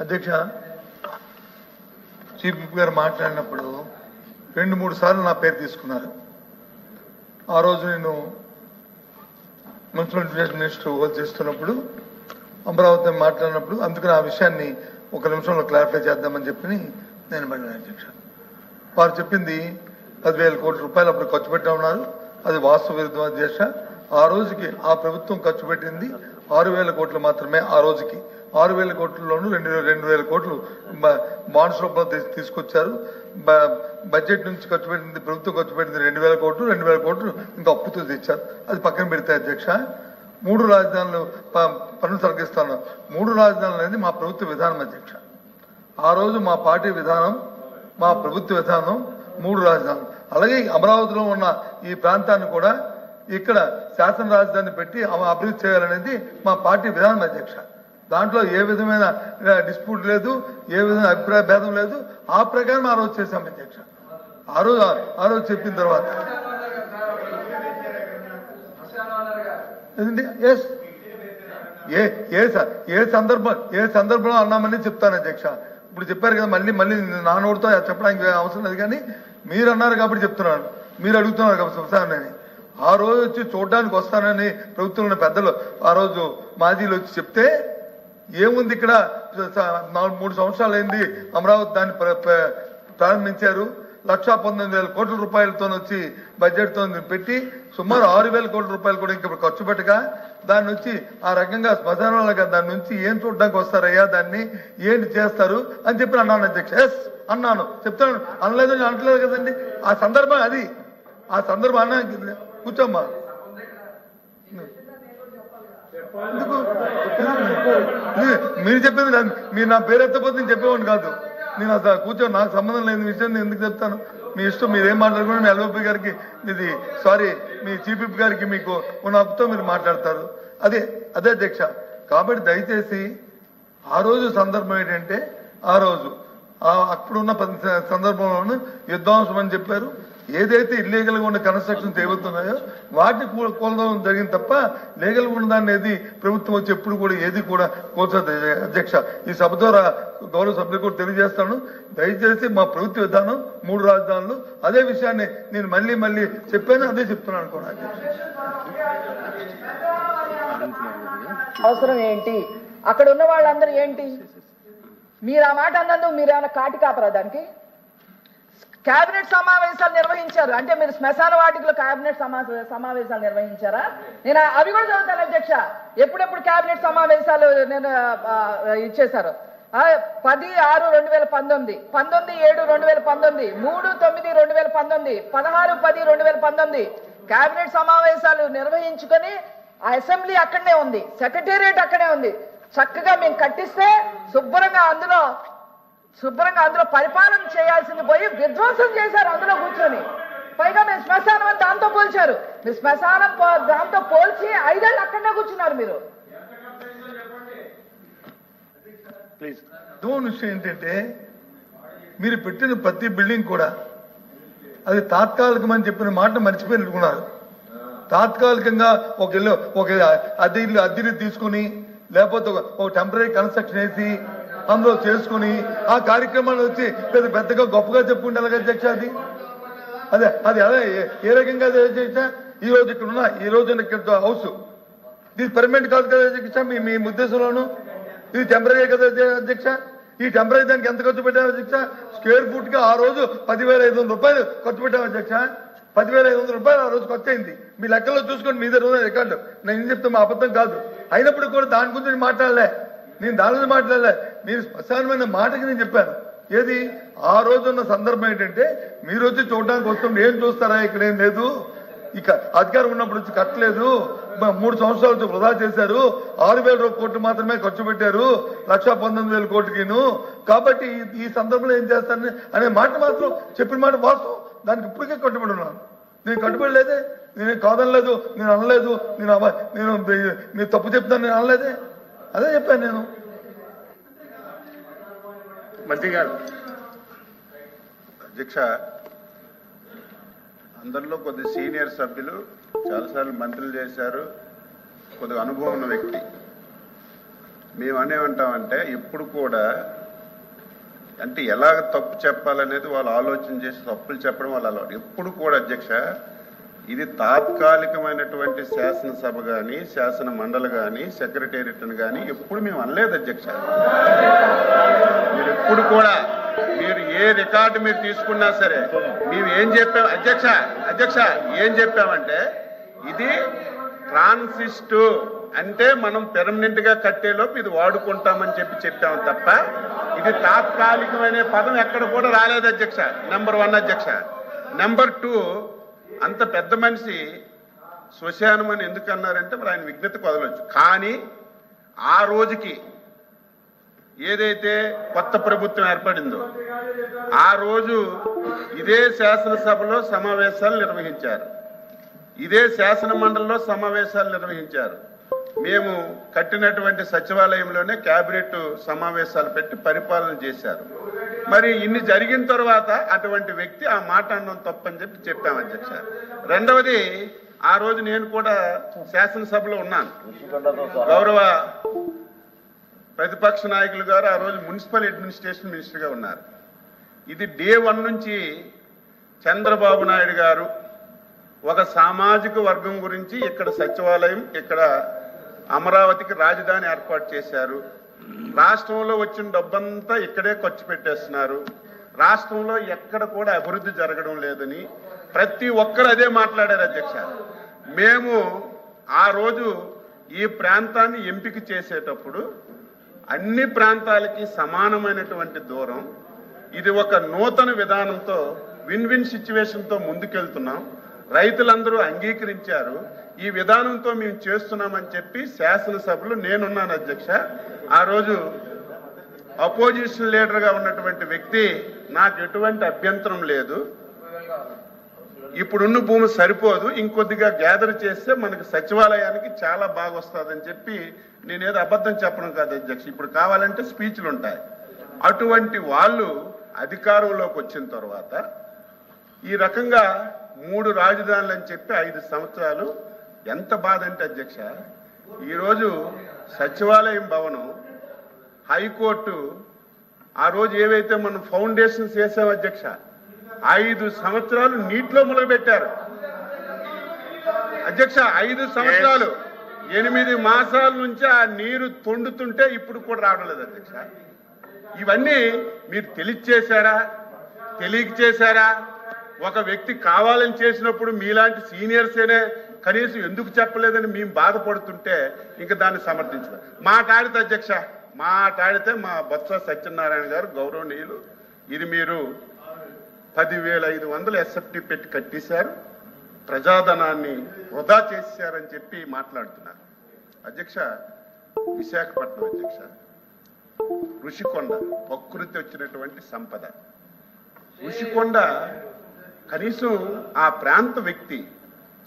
అధ్యక్ష chief whip గారు మాట్లాడినప్పుడు రెండు మూడు సార్లు నా పేరు తీసుకున్నారు. ఆ రోజు నేను మున్సిపల్ ఎడ్యుకేషన్ మినిస్టర్ హోల్ చేస్తున్నప్పుడు అమరావతి మాట్లాడినప్పుడు అందుకని ఆ విషయాన్ని ఒక నిమిషంలో క్లారిఫై చేద్దామని చెప్పి నేను పడిన అధ్యక్ష. వారు చెప్పింది పదివేల కోట్ల రూపాయలు అప్పుడు ఖర్చు పెట్టా ఉన్నారు. అది వాస్తవ విరుద్ధం అధ్యక్ష. ఆ రోజుకి ఆ ప్రభుత్వం ఖర్చు పెట్టింది ఆరు వేల కోట్లు మాత్రమే ఆ రోజుకి. ఆరు వేల కోట్లలోనూ రెండు రెండు వేల కోట్లు బాండ్స్ రూపంలో తీసుకొచ్చారు. బడ్జెట్ నుంచి ఖర్చు పెట్టింది ప్రభుత్వం ఖర్చు పెట్టింది రెండు వేల కోట్లు రెండు వేల కోట్లు ఇంకా అప్పుతో తెచ్చారు అది పక్కన పెడితే అధ్యక్ష మూడు రాజధానులు ప- పన్ను తొలగిస్తాను మూడు రాజధానులు అనేది మా ప్రభుత్వ విధానం అధ్యక్ష. ఆ రోజు మా పార్టీ విధానం మా ప్రభుత్వ విధానం మూడు రాజధానులు. అలాగే అమరావతిలో ఉన్న ఈ ప్రాంతాన్ని కూడా ఇక్కడ శాసన రాజధాని పెట్టి అభివృద్ధి చేయాలనేది మా పార్టీ విధానం అధ్యక్ష. దాంట్లో ఏ విధమైన డిస్ప్యూట్ లేదు ఏ విధమైన అభిప్రాయ భేదం లేదు. ఆ ప్రకారం ఆ రోజు చేశాం అధ్యక్ష. ఆ రోజు ఆ రోజు చెప్పిన తర్వాత. ఎస్ ఏ ఏ స- ఏ సందర్భం ఏ సందర్భంలో అన్నామని చెప్తాను అధ్యక్ష. ఇప్పుడు చెప్పారు కదా మళ్ళీ మళ్ళీ నానోడితో చెప్పడానికి అవసరం లేదు కానీ మీరు అన్నారు కాబట్టి చెప్తున్నాను. మీరు అడుగుతున్నారు కాబట్టి సంసారాన్ని ఆ రోజు వచ్చి చూడడానికి వస్తానని ప్రభుత్వం పెద్దలు ఆ రోజు మాజీలు వచ్చి చెప్తే ఏముంది ఇక్కడ? నాలుగు మూడు సంవత్సరాలు అయింది అమరావతి దాన్ని ప్ర- ప్రారంభించారు. లక్షా పంతొమ్మిది వేల కోట్ల రూపాయలతో వచ్చి బడ్జెట్తో పెట్టి సుమారు ఆరు వేల కోట్ల రూపాయలు కూడా ఇంకా ఖర్చు పెట్టగా దాని నుంచి ఆ రకంగా శ్మశానాలుగా దాని నుంచి ఏం చూడడానికి వస్తారయ్యా దాన్ని ఏంటి చేస్తారు అని చెప్పి అన్నాను అధ్యక్ష ఎస్ అన్నాను. చెప్తాను అనలేదు అనట్లేదు కదండి. ఆ సందర్భం అది. ఆ సందర్భం అన్నా కూర్చోమ్మా. మీరు చెప్పింది కాదు. మీరు నా పేరు ఎత్తపోతే నేను చెప్పేవాడిని కాదు. నేను అసలు కూర్చొని నాకు సంబంధం లేని విషయం నేను ఎందుకు చెప్తాను? మీ ఇష్టం మీరు ఏం మాట్లాడుకున్నా మీ ఎల్ఓపి గారికి ఇది సారీ మీ చీఫ్ గారికి మీకు ఉన్న అప్పుతో మీరు మాట్లాడతారు. అదే అదే అధ్యక్ష. కాబట్టి దయచేసి ఆ రోజు సందర్భం ఏంటంటే ఆ రోజు అప్పుడున్న సందర్భంలోనూ యుద్ధాంశం అని చెప్పారు. ఏదైతే ఇల్లీగల్గా ఉన్న కన్స్ట్రక్షన్స్ ఏవవుతున్నాయో వాటిని కూ- కూలదడం జరిగింది తప్ప లీగల్గా ఉన్న దాన్ని ఏది ప్రభుత్వం వచ్చి ఎప్పుడు కూడా ఏది కూడా కూర్చోదు అధ్యక్ష ఈ సభ ద్వారా గౌరవ సభ్యులు కూడా తెలియజేస్తాను. దయచేసి మా ప్రభుత్వ విధానం మూడు రాజధానులు అదే విషయాన్ని నేను మళ్ళీ మళ్ళీ చెప్పాను అదే చెప్తున్నాను కూడా అవసరం ఏంటి? అక్కడ ఉన్న వాళ్ళందరూ ఏంటి? మీరు ఆ మాట అన్నందుకు మీరు ఏమైనా కాటి కాపరా దానికి? కేబినెట్ సమావేశాలు నిర్వహించారు. అంటే మీరు శ్మశాన వాటికలో కేబినెట్ సమా- సమావేశాలు నిర్వహించారా? నేను అవి కూడా చదువుతాను అధ్యక్ష. ఎప్పుడెప్పుడు కేబినెట్ సమావేశాలు నేను ఇచ్చేశారు? పది ఆరు రెండు వేల పంతొమ్మిది. పంతొమ్మిది ఏడు రెండు వేల పంతొమ్మిది. మూడు తొమ్మిది రెండు వేల పంతొమ్మిది. పదహారు పది రెండు వేల పంతొమ్మిది. కేబినెట్ సమావేశాలు నిర్వహించుకొని ఆ అసెంబ్లీ అక్కడనే ఉంది. సెక్రటేరియట్ అక్కడే ఉంది. చక్కగా మేము కట్టిస్తే శుభ్రంగా అందులో శుభ్రంగా అందులో పరిపాలన చేయాల్సింది పోయి విధ్వంసం చేశారు అందులో కూర్చొని. పైగా మీరు శ్మశానం అని దాంతో పోల్చారు. మీరు శ్మశానం దాంతో పోల్చి ఐదేళ్ళు అక్కడనే కూర్చున్నారు మీరు. అర్థమైన విషయం ఏంటంటే మీరు పెట్టిన ప్రతి బిల్డింగ్ కూడా అది తాత్కాలికమని చెప్పిన మాట మర్చిపోయినట్టుకున్నారు తాత్కాలికంగా ఒక ఇల్లు ఒక అద్దె ఇల్లు అద్దెని తీసుకుని లేకపోతే ఒక- ఒక టెంపరీ కన్స్ట్రక్షన్ వేసి అందులో చేసుకుని ఆ కార్యక్రమాన్ని వచ్చి పెద్ద పెద్దగా గొప్పగా చెప్పుకుంటే ఎలాగ అధ్యక్ష అది? అదే అది అదే ఏ- ఏ రకంగా అధ్యక్ష? ఈ రోజు ఇక్కడ ఉన్న ఈ రోజు ఇక్కడ హౌస్. ఇది పర్మనెంట్ కాదు కదా అధ్యక్ష మీ మీ ఉద్దేశంలోను ఇది టెంపరీ కదా అధ్యక్ష? ఈ టెంపరీ దానికి ఎంత ఖర్చు పెట్టారు అధ్యక్ష? స్క్వేర్ ఫుట్గా ఆ రోజు పదివేల ఐదు వందల రూపాయలు ఖర్చు పెట్టాం అధ్యక్ష. పదివేల ఐదు వందల రూపాయలు ఆ రోజు ఖర్చు అయింది మీ లెక్కలో చూసుకోండి మీ దగ్గర రికార్డు. నేను ఏం చెప్తాను మా అబద్ధం కాదు. అయినప్పుడు కూడా దాని గురించి నేను మాట్లాడలే. నేను దాని గురించి మాట్లాడలే. మీరు శ్మశానమైన మాటకి నేను చెప్పాను. ఏది? ఆ రోజు ఉన్న సందర్భం ఏంటంటే మీరు వచ్చి చూడడానికి వస్తుంటే ఏం చూస్తారా? ఇక్కడ ఏం లేదు. ఇక అధికారం ఉన్నప్పుడు వచ్చి కట్టలేదు. మూడు సంవత్సరాలు నుంచి వృధా చేశారు. ఆరు వేల కోట్లు మాత్రమే ఖర్చు పెట్టారు. లక్ష పంతొమ్మిది వేల కోట్లకిను. కాబట్టి ఈ- సందర్భంలో ఏం చేస్తారని అనే మాట మాత్రం చెప్పిన మాట వాస్తవం. దానికి ఇప్పటికే కట్టుబడి ఉన్నాను. నేను కట్టుబడి లేదే. నేను కాదనలేదు. నేను అనలేదు. నేను నేను మీ- మీరు తప్పు చెప్తాను నేను అనలేదే. అదే చెప్పాను నేను. మంత్రి గారు. అధ్యక్ష అందరిలో కొద్ది సీనియర్ సభ్యులు చాలాసార్లు మంత్రులు చేశారు. కొద్దిగా అనుభవం ఉన్న వ్యక్తి. మేము అనేమంటామంటే ఇప్పుడు కూడా అంటే ఎలాగ తప్పు చెప్పాలనేది వాళ్ళు ఆలోచన చేసి తప్పులు చెప్పడం వాళ్ళు అలవాటు. ఎప్పుడు కూడా అధ్యక్ష ఇది తాత్కాలికమైనటువంటి శాసనసభ కానీ శాసన మండలి కానీ సెక్రటేరియట్ కానీ ఎప్పుడు మేము అనలేదు అధ్యక్ష. మీరు ఎప్పుడు కూడా మీరు ఏ రికార్డు మీరు తీసుకున్నా సరే మేము ఏం చెప్పాం అధ్యక్ష అధ్యక్ష ఏం చెప్పామంటే ఇది ట్రాన్సిస్టు అంటే మనం పెర్మనెంట్గా కట్టేలోపు ఇది వాడుకుంటామని చెప్పి చెప్పాము తప్ప ఇది తాత్కాలికమైన పదం ఎక్కడ కూడా రాలేదు అధ్యక్ష. నెంబర్ వన్ అధ్యక్ష. నెంబర్ టూ అంత పెద్ద మనిషి శ్మశానం అని ఎందుకు అన్నారంటే మరి ఆయన విజ్ఞతకు వదలొచ్చు కానీ ఆ రోజుకి ఏదైతే కొత్త ప్రభుత్వం ఏర్పడిందో ఆ రోజు ఇదే శాసనసభలో సమావేశాలు నిర్వహించారు. ఇదే శాసన మండలిలో సమావేశాలు నిర్వహించారు. మేము కట్టినటువంటి సచివాలయంలోనే క్యాబినెట్ సమావేశాలు పెట్టి పరిపాలన చేశారు. మరి ఇన్ని జరిగిన తర్వాత అటువంటి వ్యక్తి ఆ మాట అనడం తప్పని చెప్పి చెప్పాం అధ్యక్ష. రెండవది ఆ రోజు నేను కూడా శాసనసభలో ఉన్నాను. గౌరవ ప్రతిపక్ష నాయకులు గారు ఆ రోజు మున్సిపల్ అడ్మినిస్ట్రేషన్ మినిస్టర్గా ఉన్నారు. ఇది డే వన్ నుంచి చంద్రబాబు నాయుడు గారు ఒక సామాజిక వర్గం గురించి ఇక్కడ సచివాలయం ఇక్కడ అమరావతికి రాజధాని ఏర్పాటు చేశారు. రాష్ట్రంలో వచ్చిన డబ్బంతా ఇక్కడే ఖర్చు పెట్టేస్తున్నారు. రాష్ట్రంలో ఎక్కడ కూడా అభివృద్ధి జరగడం లేదని ప్రతి ఒక్కరు అదే మాట్లాడారు అధ్యక్ష. మేము ఆ రోజు ఈ ప్రాంతాన్ని ఎంపిక చేసేటప్పుడు అన్ని ప్రాంతాలకి సమానమైనటువంటి దూరం ఇది ఒక నూతన విధానంతో విన్ విన్ సిచ్యువేషన్తో ముందుకెళ్తున్నాం. రైతులందరూ అంగీకరించారు. ఈ విధానంతో మేము చేస్తున్నామని చెప్పి శాసనసభలో నేనున్నాను అధ్యక్ష. ఆ రోజు అపోజిషన్ లీడర్గా ఉన్నటువంటి వ్యక్తి నాకు ఎటువంటి అభ్యంతరం లేదు. ఇప్పుడున్న భూమి సరిపోదు ఇంకొద్దిగా గ్యాదర్ చేస్తే మనకి సచివాలయానికి చాలా బాగా వస్తుందని చెప్పి నేనేదో అబద్ధం చెప్పడం కాదు అధ్యక్ష. ఇప్పుడు కావాలంటే స్పీచ్లు ఉంటాయి. అటువంటి వాళ్ళు అధికారంలోకి వచ్చిన తర్వాత ఈ రకంగా మూడు రాజధానులు అని చెప్పి ఐదు సంవత్సరాలు ఎంత బాధ అంటే అధ్యక్ష ఈరోజు సచివాలయం భవనం హైకోర్టు ఆ రోజు ఏవైతే మనం ఫౌండేషన్స్ వేసాం అధ్యక్ష ఐదు సంవత్సరాలు నీటిలో ములగబెట్టారు. అధ్యక్ష ఐదు సంవత్సరాలు. ఎనిమిది మాసాల నుంచి ఆ నీరు తొండుతుంటే ఇప్పుడు కూడా రావడం లేదు అధ్యక్ష. ఇవన్నీ మీరు తెలియచేశారా? తెలియక చేశారా ఒక వ్యక్తి కావాలని చేసినప్పుడు మీలాంటి సీనియర్సేనే కనీసం ఎందుకు చెప్పలేదని మేము బాధపడుతుంటే ఇంకా దాన్ని సమర్థించడం మాట్లాడితే అధ్యక్ష. మాట్లాడితే మా బొత్స సత్యనారాయణ గారు గౌరవనీయులు. ఇది మీరు పదివేల ఐదు వందలు ఎస్ఎఫ్టీ పెట్టి కట్టేశారు. ప్రజాధనాన్ని వృధా చేశారని చెప్పి మాట్లాడుతున్నారు. అధ్యక్ష విశాఖపట్నం అధ్యక్ష ఋషికొండ ప్రకృతి వచ్చినటువంటి సంపద. ఋషికొండ కనీసం ఆ ప్రాంత వ్యక్తి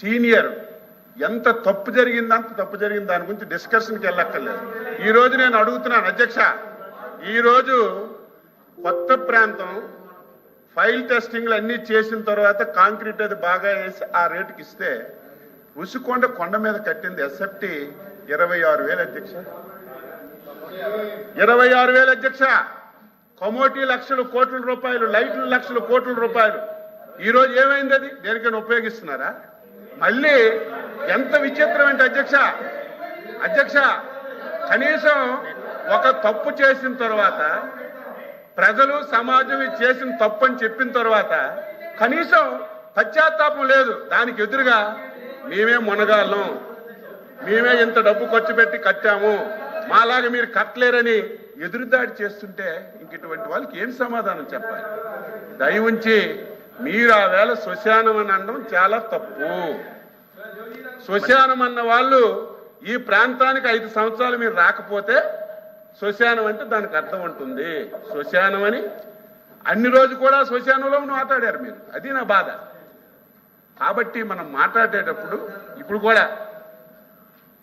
సీనియర్ ఎంత తప్పు జరిగింది అంత తప్పు జరిగింది దాని గురించి డిస్కషన్కి వెళ్ళక్కర్లేదు. ఈ రోజు నేను అడుగుతున్నాను అధ్యక్ష ఈరోజు కొత్త ప్రాంతం ఫైల్ టెస్టింగ్లు అన్ని చేసిన తర్వాత కాంక్రీట్ అది బాగా వేసి ఆ రేటుకి ఇస్తే ఉసుకొండ కొండ మీద కట్టింది ఎస్ఎఫ్టి ఇరవై ఆరు వేలు అధ్యక్ష. ఇరవై ఆరు వేల అధ్యక్ష. కమోటీ లక్షల కోట్ల రూపాయలు లైట్లు లక్షల కోట్ల రూపాయలు. ఈరోజు ఏమైంది అది? దేనికైనా ఉపయోగిస్తున్నారా? మళ్ళీ ఎంత విచిత్రం అంటే అధ్యక్ష? అధ్యక్ష కనీసం ఒక తప్పు చేసిన తర్వాత ప్రజలు సమాజం చేసిన తప్పు అని చెప్పిన తర్వాత కనీసం పశ్చాత్తాపం లేదు. దానికి ఎదురుగా మేమే మునగాళ్ళం. మేమే ఇంత డబ్బు ఖర్చు పెట్టి కట్టాము. మాలాగా మీరు కట్టలేరని ఎదురుదాడి చేస్తుంటే ఇంక ఇటువంటి వాళ్ళకి ఏం సమాధానం చెప్పాలి? దయ ఉంచి మీరు ఆ వేళ శ్మశానం అని అనడం చాలా తప్పు. శ్మశానం అన్న వాళ్ళు ఈ ప్రాంతానికి ఐదు సంవత్సరాలు మీరు రాకపోతే శ్మశానం అంటే దానికి అర్థం ఉంటుంది. శ్మశానం అని అన్ని రోజు కూడా శ్మశానంలో మాట్లాడారు మీరు. అది నా బాధ. కాబట్టి మనం మాట్లాడేటప్పుడు ఇప్పుడు కూడా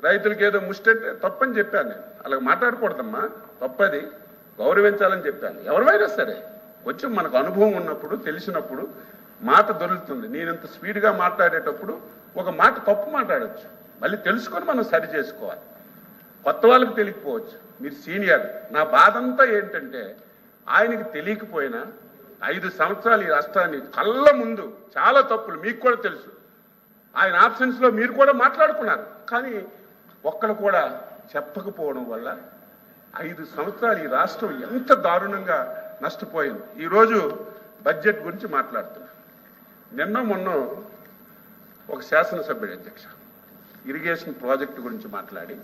రైతులకి ఏదో ముష్టంటే తప్పని చెప్పాను నేను. అలా మాట్లాడకూడదమ్మా. తప్పది. గౌరవించాలని చెప్పాను. ఎవరివైనా సరే. కొంచెం మనకు అనుభవం ఉన్నప్పుడు తెలిసినప్పుడు మాట దొరుకుతుంది. నేనంత స్పీడ్గా మాట్లాడేటప్పుడు ఒక మాట తప్పు మాట్లాడొచ్చు. మళ్ళీ తెలుసుకొని మనం సరి చేసుకోవాలి. కొత్త వాళ్ళకి తెలియకపోవచ్చు. మీరు సీనియర్. నా బాధ అంతా ఏంటంటే ఆయనకి తెలియకపోయినా ఐదు సంవత్సరాలు ఈ రాష్ట్రాన్ని కళ్ళ ముందు చాలా తప్పులు మీకు కూడా తెలుసు. ఆయన ఆప్షన్స్లో మీరు కూడా మాట్లాడుకున్నారు. కానీ ఒక్కరు కూడా చెప్పకపోవడం వల్ల ఐదు సంవత్సరాలు ఈ రాష్ట్రం ఎంత దారుణంగా నష్టపోయింది. ఈరోజు బడ్జెట్ గురించి మాట్లాడుతున్నా. నిన్న మొన్న ఒక శాసనసభ్యుడు అధ్యక్ష ఇరిగేషన్ ప్రాజెక్టు గురించి మాట్లాడి